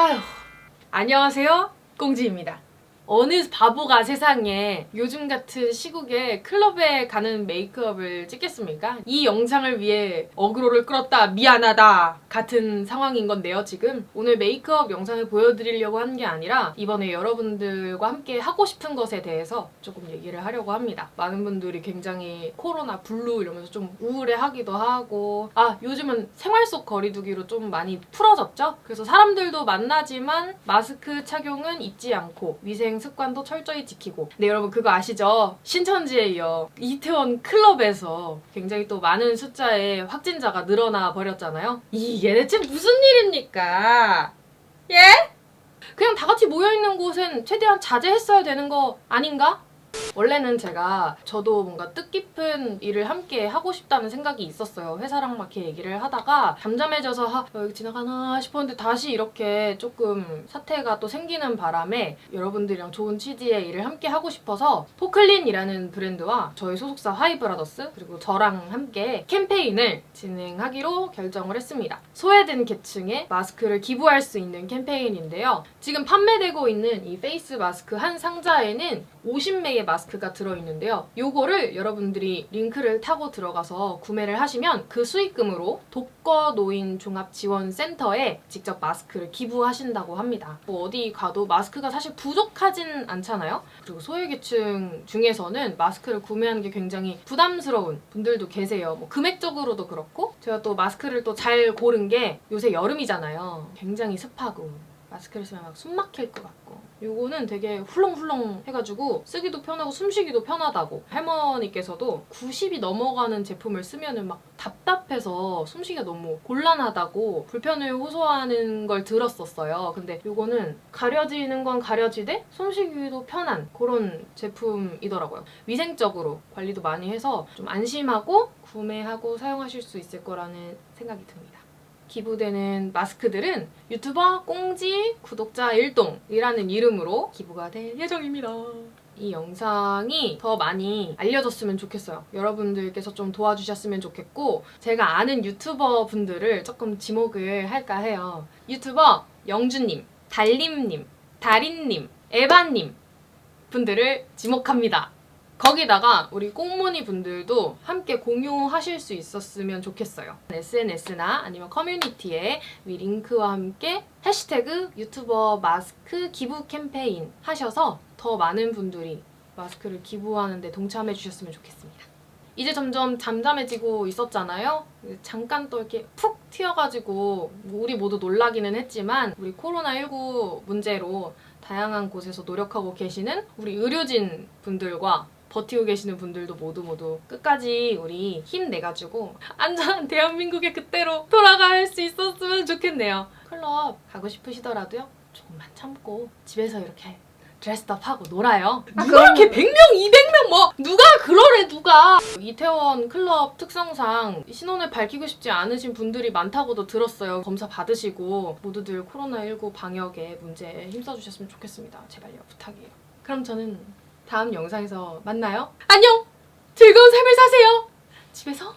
아휴, 안녕하세요. 꽁지입니다. 어느 바보가 세상에 요즘 같은 시국에 클럽에 가는 메이크업을 찍겠습니까? 이 영상을 위해 어그로를 끌었다 미안하다 같은 상황인 건데요 지금. 오늘 메이크업 영상을 보여드리려고 한 게 아니라 이번에 여러분들과 함께 하고 싶은 것에 대해서 조금 얘기를 하려고 합니다. 많은 분들이 굉장히 코로나 블루 이러면서 좀 우울해하기도 하고 아 요즘은 생활 속 거리두기로 좀 많이 풀어졌죠? 그래서 사람들도 만나지만 마스크 착용은 잊지 않고 위생 습관도 철저히 지키고 근데 여러분 그거 아시죠? 신천지에 이어 이태원 클럽에서 굉장히 또 많은 숫자의 확진자가 늘어나 버렸잖아요 이게 대체 무슨 일입니까? 예? 그냥 다 같이 모여있는 곳은 최대한 자제했어야 되는 거 아닌가? 원래는 제가 저도 뭔가 뜻깊은 일을 함께 하고 싶다는 생각이 있었어요. 회사랑 막 이렇게 얘기를 하다가 잠잠해져서 하, 어, 여기 지나가나 싶었는데 다시 이렇게 조금 사태가 또 생기는 바람에 여러분들이랑 좋은 취지의 일을 함께 하고 싶어서 포클린이라는 브랜드와 저희 소속사 하이브라더스 그리고 저랑 함께 캠페인을 진행하기로 결정을 했습니다. 소외된 계층에 마스크를 기부할 수 있는 캠페인인데요. 지금 판매되고 있는 이 페이스 마스크 한 상자에는 50매의 마스크가 들어있는데요. 요거를 여러분들이 링크를 타고 들어가서 구매를 하시면 그 수익금으로 독거노인 종합지원센터에 직접 마스크를 기부하신다고 합니다. 뭐 어디 가도 마스크가 사실 부족하진 않잖아요. 그리고 소외계층 중에서는 마스크를 구매하는 게 굉장히 부담스러운 분들도 계세요. 뭐 금액적으로도 그렇고 제가 또 마스크를 또 잘 고른 게 요새 여름이잖아요. 굉장히 습하고 마스크를 쓰면 막 숨 막힐 것 같고 요거는 되게 훌렁훌렁 해가지고 쓰기도 편하고 숨쉬기도 편하다고. 할머니께서도 90이 넘어가는 제품을 쓰면은 막 답답해서 숨쉬기가 너무 곤란하다고 불편을 호소하는 걸 들었었어요. 근데 요거는 가려지는 건 가려지되 숨쉬기도 편한 그런 제품이더라고요. 위생적으로 관리도 많이 해서 좀 안심하고 구매하고 사용하실 수 있을 거라는 생각이 듭니다 기부되는 마스크들은 유튜버 꽁지 구독자 일동이라는 이름으로 기부가 될 예정입니다. 이 영상이 더 많이 알려졌으면 좋겠어요. 여러분들께서 좀 도와주셨으면 좋겠고 제가 아는 유튜버 분들을 조금 지목을 할까 해요. 유튜버 영주님, 달림님, 달인님, 에바님 분들을 지목합니다. 거기다가 우리 꽁무니 분들도 함께 공유하실 수 있었으면 좋겠어요. SNS나 아니면 커뮤니티에 위 링크와 함께 해시태그 유튜버 마스크 기부 캠페인 하셔서 더 많은 분들이 마스크를 기부하는데 동참해 주셨으면 좋겠습니다. 이제 점점 잠잠해지고 있었잖아요. 잠깐 또 이렇게 푹 튀어가지고 우리 모두 놀라기는 했지만 우리 코로나19 문제로 다양한 곳에서 노력하고 계시는 우리 의료진 분들과 버티고 계시는 분들도 모두 모두 끝까지 우리 힘내가지고 안전한 대한민국의 그때로 돌아갈 수 있었으면 좋겠네요. 클럽 가고 싶으시더라도요. 조금만 참고 집에서 이렇게 드레스업하고 놀아요. 누가 이렇게 100명, 200명 뭐 누가 그러래 누가 이태원 클럽 특성상 신원을 밝히고 싶지 않으신 분들이 많다고도 들었어요. 검사 받으시고 모두들 코로나19 방역에 문제에 힘써주셨으면 좋겠습니다. 제발요 부탁이에요. 그럼 저는 다음 영상에서 만나요. 안녕! 즐거운 삶을 사세요! 집에서